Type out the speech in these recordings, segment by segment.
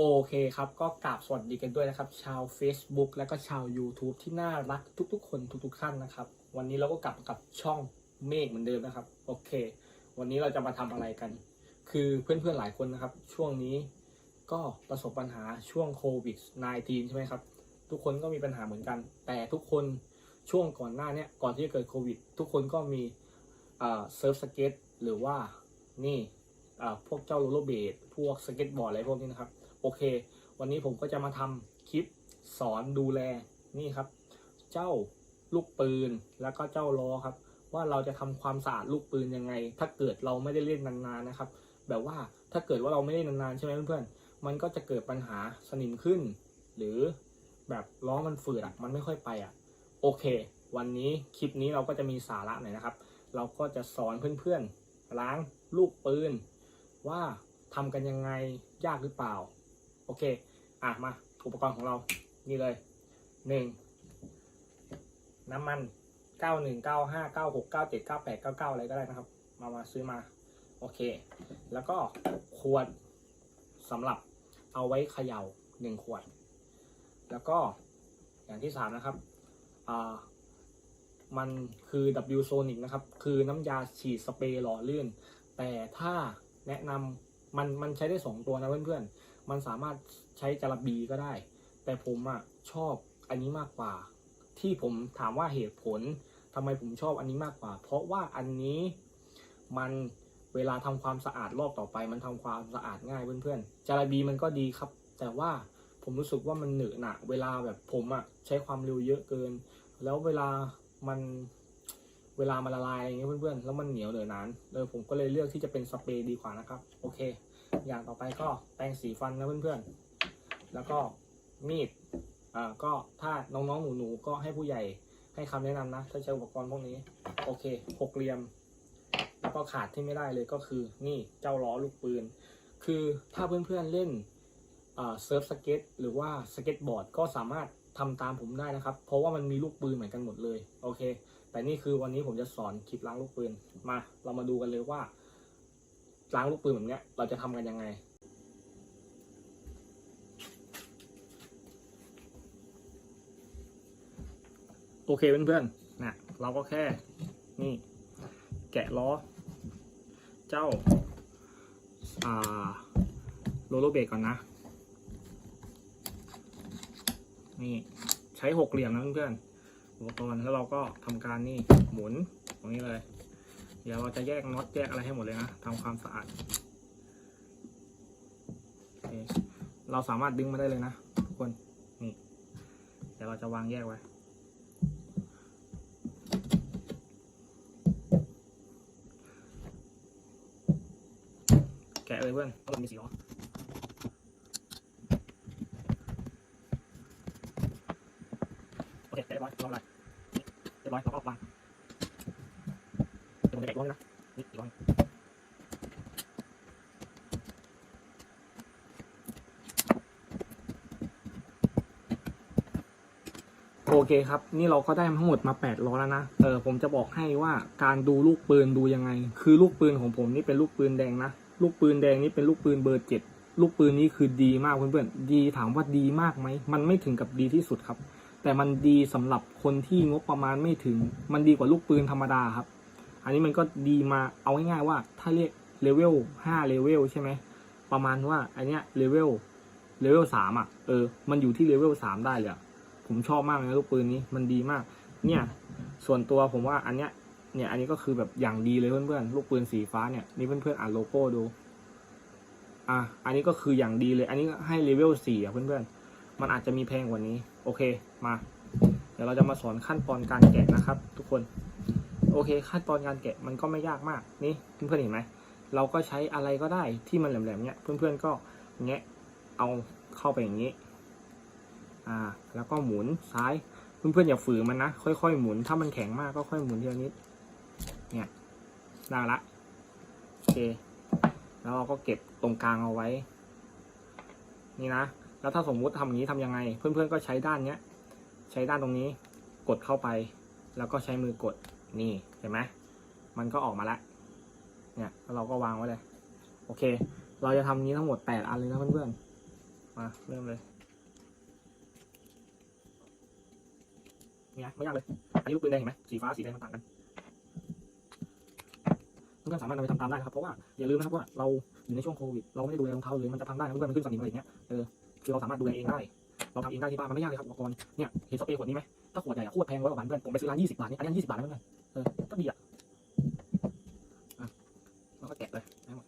โอเคครับ ก็กราบสวัสดีกันด้วยนะครับ ชาว Facebook และก็ชาว YouTube ที่น่ารักทุกๆ คนทุกๆท่านนะครับ วันนี้เราก็กลับกับช่องเมฆเหมือนเดิมนะครับ โอเค วันนี้เราจะมาทำอะไรกัน คือเพื่อนๆหลายคนนะครับ ช่วงนี้ก็ประสบปัญหาช่วงโควิด -19 ใช่ไหมครับ ทุกคนก็มีปัญหาเหมือนกัน แต่ทุกคนช่วงก่อนหน้าเนี้ยก่อนที่จะเกิดโควิด ทุกคนก็มีเซิร์ฟสเก็ตหรือว่านี่พวกเจ้าโรลเลเบดพวกสเก็ตบอร์ดอะไรพวกนี้นะครับ โอเค วันนี้ผมก็จะมาทำคลิปสอนดูแลนี่ครับ เจ้าลูกปืนแล้วก็เจ้าล้อครับ ว่าเราจะทำความสะอาดลูกปืนยังไง ถ้าเกิดเราไม่ได้เล่นนานๆนะครับ แบบว่าถ้าเกิดว่าเราไม่ได้นานๆใช่ไหมเพื่อนๆมันก็จะเกิดปัญหาสนิมขึ้น หรือแบบล้อมันฝืดอะมันไม่ค่อยไปอะโอเค วันนี้คลิปนี้เราก็จะมีสาระหน่อยนะครับ เราก็จะสอนเพื่อนๆล้างลูกปืนว่าทำกันยังไงยากหรือเปล่า โอเค อะมา อุปกรณ์ของเรา นี่เลยหนึ่งน้ำมันเก้าหนึ่งเก้าห้าเก้าหกเก้าเจ็ดเก้าแปดเก้าเก้าอะไรก็ได้นะครับ มามาซื้อมา โอเค แล้วก็ขวดสำหรับเอาไว้เขย่าหนึ่งขวด แล้วก็อย่างที่สามนะครับอ่ามันคือ W Sonic นะครับ คือน้ำยาฉีดสเปรย์หล่อลื่น แต่ถ้าแนะนำมันมันใช้ได้สองตัวนะเพื่อนๆ มันสามารถใช้จาระบีก็ได้ แต่ผมอะชอบอันนี้มากกว่า ที่ผมถามว่าเหตุผลทำไมผมชอบอันนี้มากกว่า เพราะว่าอันนี้มันเวลาทำความสะอาดรอบต่อไป มันทำความสะอาดง่ายเพื่อนๆจาระบีมันก็ดีครับ แต่ว่าผมรู้สึกว่ามันเหนอะหนะเวลาแบบผมอะใช้ความเร็วเยอะเกิน แล้วเวลามันเวลามันละลายอย่างเงี้ยเพื่อนๆ แล้วมันเหนียวเหนอะนานเลยผมก็เลยเลือกที่จะเป็นสเปรย์ดีกว่านะครับ โอเค อย่างต่อไปก็แปรงสีฟันนะเพื่อนๆ แล้วก็มีดอ่าก็ถ้าน้องๆหนูๆก็ให้ผู้ใหญ่ให้คำแนะนำนะถ้าใช้อุปกรณ์พวกนี้ โอเคหกเหลี่ยม แล้วก็ขาดที่ไม่ได้เลยก็คือนี่เจ้าล้อลูกปืน คือถ้าเพื่อนๆเล่นอ่าเซิร์ฟสเก็ตหรือว่าสเก็ตบอร์ดก็สามารถทำตามผมได้นะครับ เพราะว่ามันมีลูกปืนเหมือนกันหมดเลย โอเค แต่นี่คือวันนี้ผมจะสอนคลิปล้างลูกปืน มา เรามาดูกันเลยว่า ล้างลูกปืนแบบเนี้ย เราจะทำกันยังไง โอเคเพื่อนๆนะเราก็แค่ นี่ แกะล้อ เจ้า อ่า โรลโลเบรกก่อนนะ นี่ ใช้หกเหลี่ยมนะเพื่อนๆอุปกรณ์แล้วเราก็ทำการนี่หมุนตรงนี้เลย ดี๋ยวเราจะแยกน็อตแยกอะไรให้หมดเลยนะทำความสะอาดเเราสามารถดึงมาได้เลยนะทุกคนนี่เดี๋ยวเราจะวางแยกไว้แกะเลยเพื่อนมันมีสีล้อโอเคแกะเรียบร้อยลองเลยเรียบร้อยเราก็วางเดี๋ยวผมจะแกะอีกรอบนึงนะนี่อีกรอบนึงโอ เคครับ นี่เราก็ได้ทั้งหมดมา8ล้อแล้วนะเออผมจะบอกให้ว่าการดูลูกปืนดูยังไง คือลูกปืนของผมนี่เป็นลูกปืนแดงนะ ลูกปืนแดงนี่เป็นลูกปืนเบอร์เจ็ดลูกปืนนี้คือดีมากเพื่อนๆดีถามว่าดีมากไหมมันไม่ถึงกับดีที่สุดครับ แต่มันดีสำหรับคนที่งบประมาณไม่ถึง มันดีกว่าลูกปืนธรรมดาครับ อันนี้มันก็ดีมาเอาง่ายๆว่า ถ้าเรียกเลเวลห้าเลเวลใช่ไหมประมาณว่าอันเนี้ยเลเวลเลเวลสามอะเออมันอยู่ที่เลเวลสามได้เลยอะ ผมชอบมากเลยนะลูกปืนนี้มันดีมาก เนี่ย ส่วนตัวผมว่าอันเนี้ย เนี่ยอันนี้ก็คือแบบอย่างดีเลยเพื่อนๆลูกปืนสีฟ้าเนี่ยนี่เพื่อนๆอ่านโลโก้ดู อะอันนี้ก็คืออย่างดีเลย อันนี้ให้เลเวลสี่อะเพื่อนๆมันอาจจะมีแพงกว่านี้ โอเคมา เดี๋ยวเราจะมาสอนขั้นตอนการแกะนะครับ ทุกคน โอเค ขั้นตอนการแกะมันก็ไม่ยากมากนี่เพื่อนๆเห็นไหมเราก็ใช้อะไรก็ได้ที่มันแหลมๆเนี่ยเพื่อนๆก็แงะเอาเข้าไปอย่างนี้ อ่า แล้วก็หมุนซ้าย เพื่อนๆอย่าฝืนมันนะ ค่อยๆหมุน ถ้ามันแข็งมากก็ค่อยหมุนทีละนิด เนี่ยได้ละ โอเค แล้วเราก็เก็บตรงกลางเอาไว้ นี่นะ แล้วถ้าสมมุติทำอย่างนี้ทำยังไง เพื่อนๆก็ใช้ด้านเนี้ย ใช้ด้านตรงนี้ กดเข้าไป แล้วก็ใช้มือกด นี่ เห็นไหมมันก็ออกมาละ เนี่ยแล้วเราก็วางไว้เลย โอเค เราจะทำนี้ทั้งหมดแปดอันเลยนะเพื่อนๆ มาเริ่มเลย นี่ไงไม่ยากเลย อันนี้ลูกปืนแดงเห็นไหมสีฟ้าสีแดงมันต่างกันเพื่อนๆสามารถนำไปทำตามได้นะครับ เพราะว่าอย่าลืมนะครับว่าเราอยู่ในช่วงโควิด เราไม่ได้ดูแลรองเท้าเลย มันจะพังได้นะเพื่อนๆมันขึ้นสนิมอะไรอย่างเงี้ย เออ คือเราสามารถดูแลเองได้ เราทำเองได้ที่บ้านมันไม่ยากเลยครับอุปกรณ์ เนี่ย เห็นสเปรย์ขวดนี้ไหมถ้าขวดใหญ่อะโคตรแพงร้อยกว่าบาทเพื่อน ผมไปซื้อร้านยี่สิบบาทนี่อันนี้ยี่สิบบาทนะเพื่อนเออก็ดีอะอะแล้วก็แกะเลยได้หมด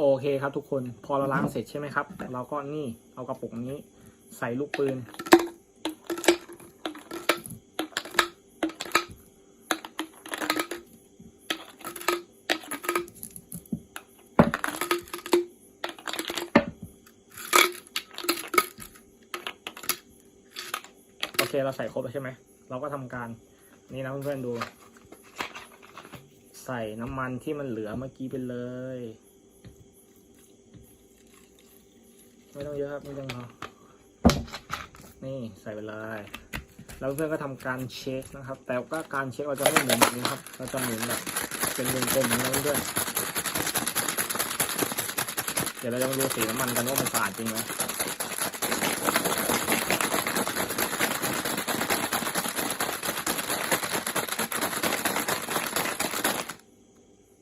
โอเคครับทุกคนพอเราล้างเสร็จใช่ไหมครับ เราก็นี่เอากระปุกนี้ใส่ลูกปืน โอเคเราใส่ครบแล้วใช่ไหม เราก็ทำการนี่นะเพื่อนๆดู ใส่น้ำมันที่มันเหลือเมื่อกี้ไปเลย ไม่ต้องเยอะครับไม่ต้องพอนี่ใส่ไปเลยแล้วเพื่อนก็ทำการเช็คนะครับ แต่ก็การเช็คเราจะไม่เหมือนแบบนี้ครับ เราจะหมุนแบบเป็นวงกลมอย่นี้นะเพื่อนเดี๋ยวเราจะมาดูสีน้ำมันกันว่ามันสะอาดจริงไหม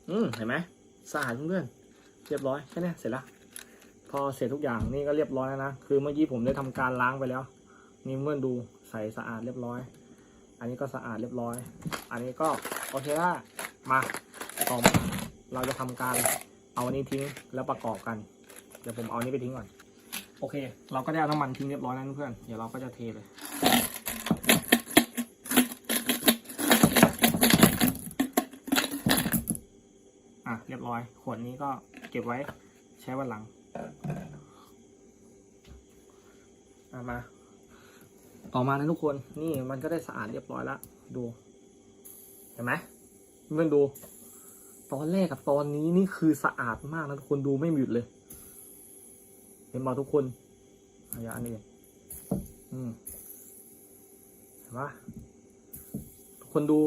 อืมเห็นไหมสะอาดเพื่อนเรียบร้อยแค่นี้เสร็จแล้ว พอเสร็จทุกอย่างนี่ก็เรียบร้อยแล้วนะ คือเมื่อกี้ผมได้ทำการล้างไปแล้ว นี่เมื่อดูใส่สะอาดเรียบร้อย อันนี้ก็สะอาดเรียบร้อย อันนี้ก็โอเคละมาต่อมาเราจะทำการเอาอันนี้ทิ้งแล้วประกอบกัน เดี๋ยวผมเอานี้ไปทิ้งก่อน โอเค เราก็ได้เอาน้ำมันทิ้งเรียบร้อยแล้วเพื่อน เดี๋ยวเราก็จะเทเลยอะเรียบร้อย ขวดนี้ก็เก็บไว้ใช้วันหลัง อะมาต่อมานะทุกคน นี่มันก็ได้สะอาดเรียบร้อยแล้ว ดู เห็นไหมเพื่อนดู ตอนแรกกับตอนนี้นี่คือสะอาดมากนะทุกคนดูไม่หยุดเลย เห็นบอทุกคนอายะอันนี้อืมเห็นปะทุกคนดู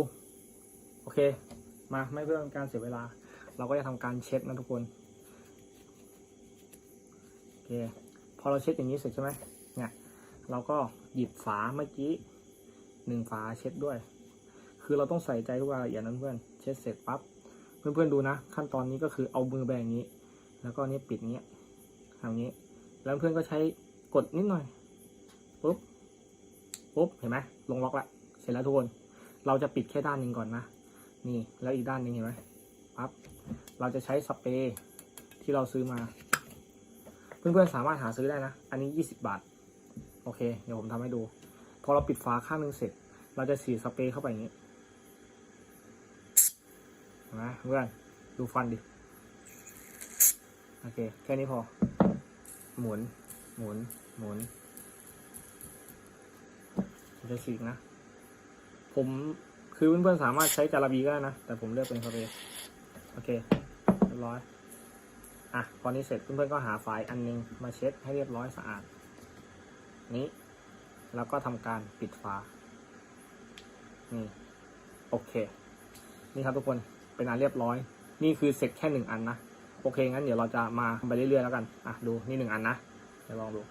โอเค มาไม่เพื่อเป็นการเสียเวลา เราก็จะทำการเช็ดนะทุกคน เค พอเราเช็ดอย่างนี้เสร็จใช่ไหมเนี่ยเราก็หยิบฝาเมื่อกี้หนึ่งฝาเช็ดด้วย คือเราต้องใส่ใจทุกรายละเอียดนั้นเพื่อน เช็ดเสร็จปั๊บ เพื่อนๆดูนะ ขั้นตอนนี้ก็คือเอามือแบงนี้ แล้วก็นี่ปิดนี้ทางนี้ แล้วเพื่อนก็ใช้กดนิดหน่อย ปุ๊บ ปุ๊บ เห็นไหมลงล็อกละ เสร็จแล้วทุกคน เราจะปิดแค่ด้านหนึ่งก่อนนะ นี่ แล้วอีกด้านหนึ่งเห็นไหมปั๊บ เราจะใช้สเปรย์ที่เราซื้อมา เพื่อนๆสามารถหาซื้อได้นะ อันนี้ 20 บาท โอเค เดี๋ยวผมทำให้ดู พอเราปิดฝาข้างหนึ่งเสร็จ เราจะฉีดสเปรย์เข้าไปอย่างนี้นไหมเพื่อนดูฟันดิ โอเค แค่นี้พอ หมุน หมุน หมุนจะฉีกนะ ผมคือเพื่อนๆสามารถใช้จาระบีก็ได้นะ แต่ผมเลือกเป็นสเปรย์โอเคเรียบร้อย อะพอนี้เสร็จเพื่อนๆก็หาไฟล์อันนึงมาเช็ดให้เรียบร้อยสะอาด นี้แล้วก็ทำการปิดฝา นี่ โอเค นี่ครับทุกคน เป็นอันเรียบร้อย นี่คือเสร็จแค่หนึ่งอันนะ โอเคงั้นเดี๋ยวเราจะมาไปเรื่อยๆแล้วกัน อะ ดูนี่หนึ่งอันนะเดี๋ยวลองดู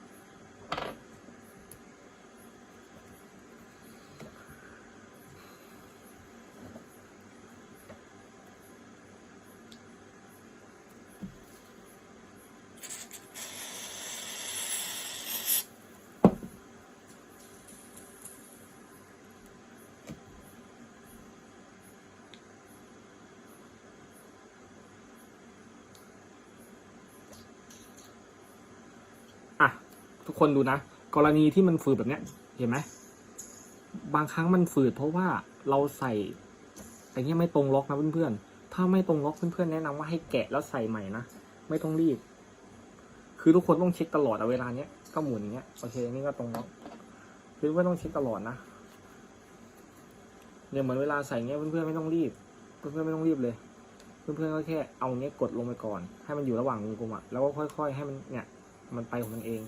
อะ ทุกคนดูนะ กรณีที่มันฝืดแบบเนี้ย เห็นไหมบางครั้งมันฝืดเพราะว่าเราใส่ไอ้เนี้ยไม่ตรงล็อกนะเพื่อนๆ ถ้าไม่ตรงล็อกเพื่อนๆแนะนำว่าให้แกะแล้วใส่ใหม่นะ ไม่ต้องรีบ คือทุกคนต้องเช็คตลอดอะเวลาเนี้ยก็หมุนอย่างเงี้ยโอเคอันนี่ก็ตรงล็อกคือว่าต้องเช็คตลอดนะเนี่ยเหมือนเวลาใส่เงี้ยเพื่อนๆไม่ต้องรีบ เพื่อนๆไม่ต้องรีบเลย เพื่อนๆก็แค่เอาเงี้ยกดลงไปก่อน ให้มันอยู่ระหว่างวงกลมอะแล้วก็ค่อย ๆ ให้มันเนี่ยมันไปของมันเอง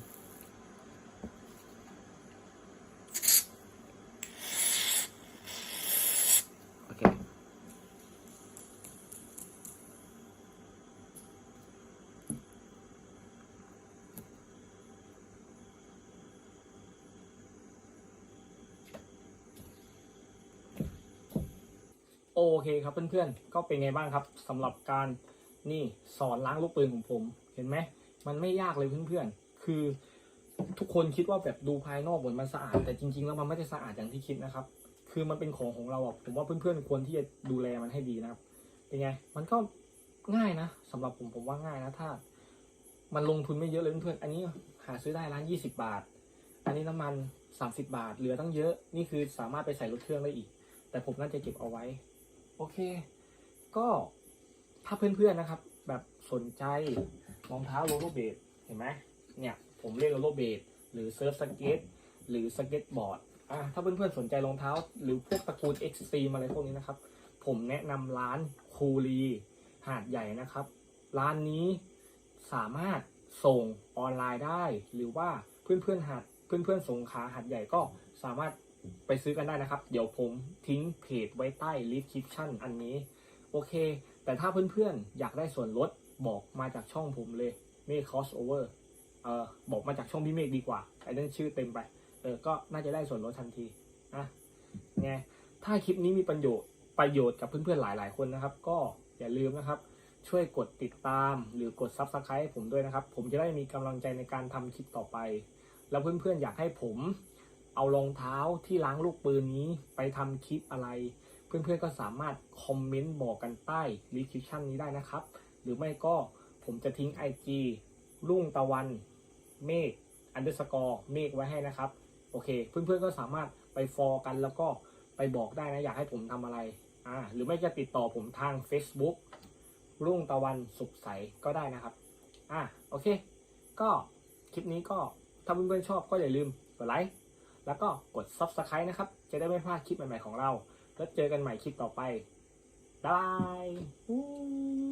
โอเคครับเพื่อนๆ ก็เป็นไงบ้างครับสำหรับการนี่สอนล้างลูกปืนของผม เห็นไหมมันไม่ยากเลยเพื่อนๆ คือ ทุกคนคิดว่าแบบดูภายนอกเหมือนมันสะอาด แต่จริงๆแล้วมันไม่ได้สะอาดอย่างที่คิดนะครับ คือมันเป็นของของเราอะผมว่าเพื่อนๆควรที่จะดูแลมันให้ดีนะครับ เป็นไง มันก็ง่ายนะสำหรับผมผมว่าง่ายนะถ้า มันลงทุนไม่เยอะเลยเพื่อนๆ อันนี้หาซื้อได้ร้านยี่สิบาท อันนี้น้ำมันสามสิบาทเหลือตั้งเยอะ นี่คือสามารถไปใส่รถเครื่องได้อีก แต่ผมน่าจะเก็บเอาไว้ โอเค ก็ถ้าเพื่อนๆนะครับ แบบสนใจรองเท้าโรลเลอร์เบดเห็นไหมเนี่ย ผมเรียกโรลเลอร์เบดหรือเซิร์ฟสเก็ตหรือสเก็ตบอร์ดอะถ้าเพื่อนๆสนใจรองเท้า หรือพวกตระกูลเอ็กซ์ตรีมอะไรพวกนี้นะครับ ผมแนะนำร้านคูรีหาดใหญ่นะครับ ร้านนี้สามารถส่งออนไลน์ได้ หรือว่าเพื่อนๆหาดเพื่อนๆสงขาหาดใหญ่ก็สามารถ ไปซื้อกันได้นะครับ เดี๋ยวผมทิ้งเพจไว้ใต้ลิสต์คริปชั่นอันนี้ โอเค แต่ถ้าเพื่อนๆ อยากได้ส่วนลดบอกมาจากช่องผมเลยเมฆคอสโอเวอร์เออบอกมาจากช่องพี่เมฆดีกว่าไอ้นั่นชื่อเต็มไป เออ ก็น่าจะได้ส่วนลดทันทีนะไงถ้าคลิปนี้มีประโยชน์ประโยชน์กับเพื่อนๆหลายๆคนนะครับ ก็อย่าลืมนะครับ ช่วยกดติดตามหรือกด Subscribe ผมด้วยนะครับ ผมจะได้มีกำลังใจในการทำคลิปต่อไป แล้วเพื่อนๆอยากให้ผม เอารองเท้าที่ล้างลูกปืนนี้ไปทำคลิปอะไร เพื่อนๆก็สามารถคอมเมนต์บอกกันใต้รีคิชั่นนี้ได้นะครับ หรือไม่ก็ผมจะทิ้ง IG รุ่งตะวันเมฆอันเดอร์สกอร์เมฆไว้ให้นะครับ โอเค เพื่อนๆก็สามารถไปฟอลกันแล้วก็ไปบอกได้นะ อยากให้ผมทำอะไรอ่าหรือไม่จะติดต่อผมทาง Facebook รุ่งตะวันสุขใสก็ได้นะครับอ่าโอเค ก็คลิปนี้ก็ถ้าเพื่อนๆชอบก็อย่าลืมกดไลค์ แล้วก็กด Subscribe นะครับ จะได้ไม่พลาดคลิปใหม่ๆของเรา แล้วเจอกันใหม่คลิปต่อไป บ๊ายบาย